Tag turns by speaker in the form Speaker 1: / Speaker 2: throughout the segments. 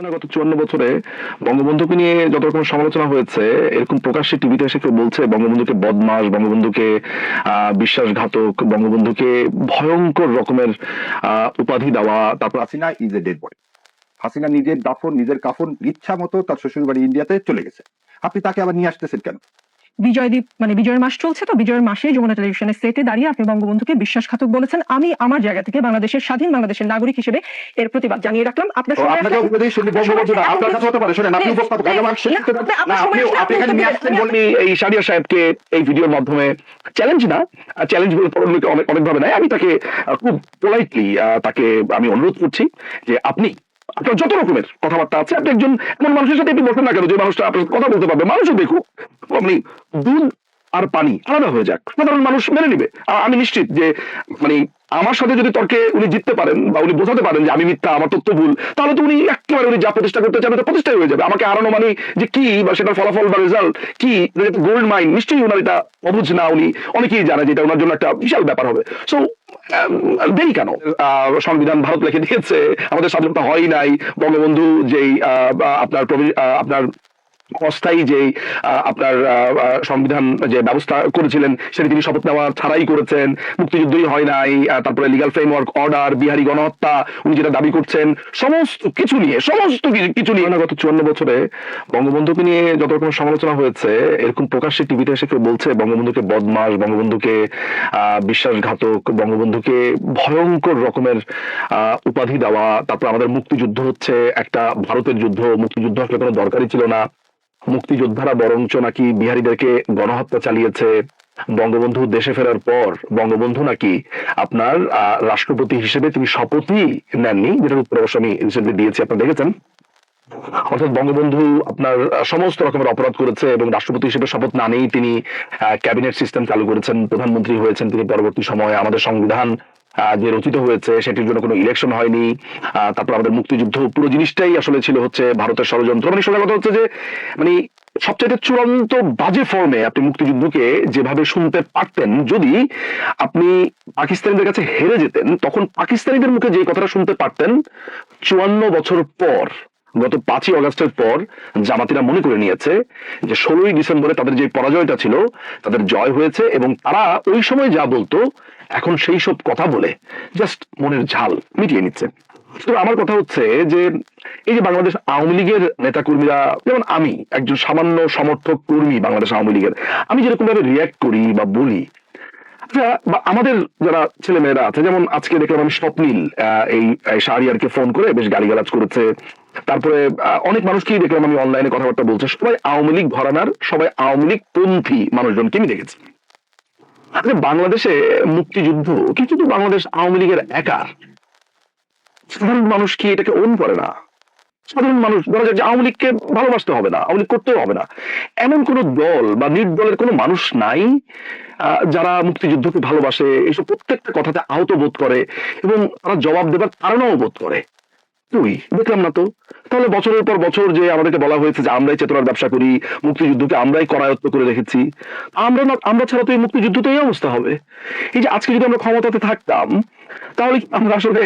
Speaker 1: নয় গত চুয়ান্ন বছরে বঙ্গবন্ধুকে নিয়ে যত রকম সমালোচনা হয়েছে, এরকম প্রকাশ্যে টিভিতে এসে কেউ বলছে বঙ্গবন্ধুকে বদমাস, বঙ্গবন্ধুকে বিশ্বাসঘাতক, বঙ্গবন্ধুকে ভয়ঙ্কর রকমের উপাধি দেওয়া, তারপর
Speaker 2: Hasina is a dead boy Hasina নিজের দাফন, নিজের কাফন ইচ্ছা মতো তার শ্বশুর বাড়ি ইন্ডিয়াতে চলে গেছে। আপনি তাকে আবার নিয়ে আসতেছেন কেন?
Speaker 3: বিজয়দীপ মানে বিজয়ের মাস চলছে তো বিজয়ের মাসে যমুনা টেলিভিশনের সেটে দাঁড়িয়ে আপনি বঙ্গবন্ধুকে বিশ্বাসঘাতক বলেছেন। আমি আমার জায়গা থেকে বাংলাদেশের স্বাধীন বাংলাদেশের নাগরিক হিসেবে এর প্রতিবাদ জানিয়ে রাখলাম। আপনার
Speaker 2: নিয়ে
Speaker 1: এই সারিয়া সাহেবকে এই ভিডিওর মাধ্যমে চ্যালেঞ্জ না চ্যালেঞ্জ অনেক অনেক ভাবে নাই। আমি তাকে খুব পোলাইটলি তাকে আমি অনুরোধ করছি যে আপনি আপনার যত রকমের কথাবার্তা আছে, আপনি একজন এমন মানুষের সাথে একটু বসেন না কেন যে মানুষটা আপনার কথা বলতে পারবে? মানুষও দেখুক। আপনি দুধ আর পানি আলাদা হয়ে যাক। সাধারণ মানুষ মেনে নিবে। আমি নিশ্চিত যে মানে আমার সাথে যদি তর্কে উনি জিততে পারেন বা উনি বোঝাতে পারেন যে আমি মিথ্যা, আমার তথ্য ভুল, তাহলে তো উনি একেবারে উনি যা প্রতিষ্ঠা করতে চান প্রতিষ্ঠাই হয়ে যাবে। আমাকে হারানো মানে যে কি বা সেটার ফলাফল বা রেজাল্ট কি গোল্ড মাইন নিশ্চয়ই ওনার এটা অবুঝ না, উনি অনেকেই জানে যে এটা ওনার জন্য একটা বিশাল ব্যাপার হবে। সো দেরি কেন? সংবিধান ভারত লিখে দিয়েছে, আমাদের স্বাধীনতা হয় নাই, বঙ্গবন্ধু যেই আপনার আপনার অস্থায়ী যে আপনার সংবিধান যে ব্যবস্থা করেছিলেন, সেটা তিনি শপথ নেওয়া ছাড়াই করেছেন। মুক্তিযুদ্ধই হয় নাই তারপরে লিগাল ফ্রেমওয়ার্ক অর্ডার বিহারি গণহত্যা, উনি যেটা দাবি করছেন, সমস্ত কিছু নিয়ে, সমস্ত কিছু- নিয়ে। গত চুয়ান্ন বছরে বঙ্গবন্ধুকে নিয়ে যত রকম সমালোচনা হয়েছে, এরকম প্রকাশ্যে টিভিতে এসে কেউ বলছে, বঙ্গবন্ধুকে বদমাস, বঙ্গবন্ধুকে বিশ্বাসঘাতক, বঙ্গবন্ধুকে ভয়ঙ্কর রকমের উপাধি দেওয়া, তারপর আমাদের মুক্তিযুদ্ধ হচ্ছে, একটা ভারতের যুদ্ধ, মুক্তিযুদ্ধ আসলে কোনো দরকারই ছিল না। মুক্তিযোদ্ধারা বরঞ্চ নাকি বিহারীদেরকে গণহত্যা চালিয়েছে। বঙ্গবন্ধু দেশে ফেরার পর, বঙ্গবন্ধু নাকি আপনার রাষ্ট্রপতি হিসেবে তিনি শপথই নেননি, যেটার উত্তর অবশ্য আমি রিসেন্টলি দিয়েছি, আপনারা দেখেছেন? অর্থাৎ বঙ্গবন্ধু আপনার সমস্ত রকমের অপরাধ করেছে এবং রাষ্ট্রপতি হিসেবে শপথ না নিয়েই তিনি ক্যাবিনেট সিস্টেম চালু করেছেন, প্রধানমন্ত্রী হয়েছেন তিনি পরবর্তী সময়ে, আমাদের সংবিধান যে রচিত হয়েছে, সেটির জন্য কোনো ইলেকশন হয়নি। তারপর আমাদের মুক্তিযুদ্ধ, পুরো জিনিসটাই আসলে ছিল হচ্ছে ভারতের ষড়যন্ত্র। মানে সোজা কথা হচ্ছে যে মানে সবচেয়ে চূড়ান্ত বাজে ফর্মে আপনি মুক্তিযুদ্ধকে যেভাবে শুনতে পারতেন, যদি আপনি পাকিস্তানিদের কাছে হেরে যেতেন, তখন পাকিস্তানিদের মুখে যে কথাটা শুনতে পারতেন, চুয়ান্ন বছর পর গত পাঁচই অগস্টের পর জামাতিরা মনে করে নিয়েছে যে ষোলোই ডিসেম্বরে তাদের যে পরাজয়টা ছিল, তাদের জয় হয়েছে এবং তারা ওই সময় যা বলতো, এখন সেই সব কথা বলে। জাস্ট মনের ঝাল মিটিয়ে নিচ্ছে। তো আমার কথা হচ্ছে যে এই যে বাংলাদেশ আওয়ামী লীগের নেতা কর্মীরা যেমন আমি, একজন সামান্য সমর্থক কর্মী বাংলাদেশ আওয়ামী লীগের, আমি যেরকম ভাবে রিয়াক্ট করি বা বলি আচ্ছা বা আমাদের যারা ছেলে মেয়েরা আছে, যেমন আজকে দেখলাম আমি স্বপ্নীল এই শাহরিয়ারকে ফোন করে বেশ গালিগালাজ করেছে। তারপরে অনেক মানুষকেই দেখলাম আমি অনলাইনে কথাবার্তা বলছে। সবাই আওয়ামী লীগ ভরানার, সবাই আওয়ামী লীগ পন্থী মানুষজনকে আমি দেখেছি। আচ্ছা বাংলাদেশে মুক্তিযুদ্ধ কিন্তু তো বাংলাদেশ আওয়ামী লীগের একার? সাধারণ মানুষ কি এটাকে ওন করে না? সাধারণ মানুষ, ধরা যাক যে আওয়ামী লীগকে ভালোবাসতে হবে না, আওয়ামী লীগ করতেও হবে না। এমন কোন দল বা নির্দলের কোনো মানুষ নাই যারা মুক্তিযুদ্ধকে ভালোবাসে এইসব প্রত্যেকটা কথাতে আহত বোধ করে এবং তারা জবাব দেবার কারণও বোধ করে। তুই? দেখলাম না তো। তাহলে বছরের পর বছর যে আমাদেরকে বলা হয়েছে যে আমরাই চেতনার ব্যবসা করি, মুক্তিযুদ্ধকে আমরাই করায়ত্ত করে রেখেছি, আমরা না আমরা ছাড়া তো এই মুক্তিযুদ্ধ তো এই অবস্থা হবে। এই যে আজকে যদি আমরা ক্ষমতাতে থাকতাম, তাহলে আমরা আসলে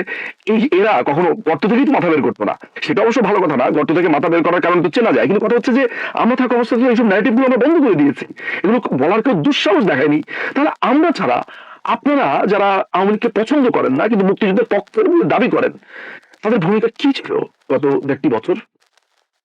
Speaker 1: এই এরা কখনো গর্ত থেকেই তো মাথা বের করতো না? সেটা অবশ্য ভালো কথা না, গর্ত থেকে মাথা বের করার কারণ তো চেনা যায়। কিন্তু কথা হচ্ছে যে, আমরা থাকা অবস্থাতে এইসব ন্যারেটিভগুলো আমরা বন্ধ করে দিয়েছি। এগুলো বলার কেউ দুঃসাহস দেখায়নি। তাহলে আমরা ছাড়া আপনারা যারা লীগকে পছন্দ করেন না, কিন্তু মুক্তিযুদ্ধের পক্ষের বলে দাবি করেন তাদের ভূমিকা কি ছিল গত দেড়টি বছর?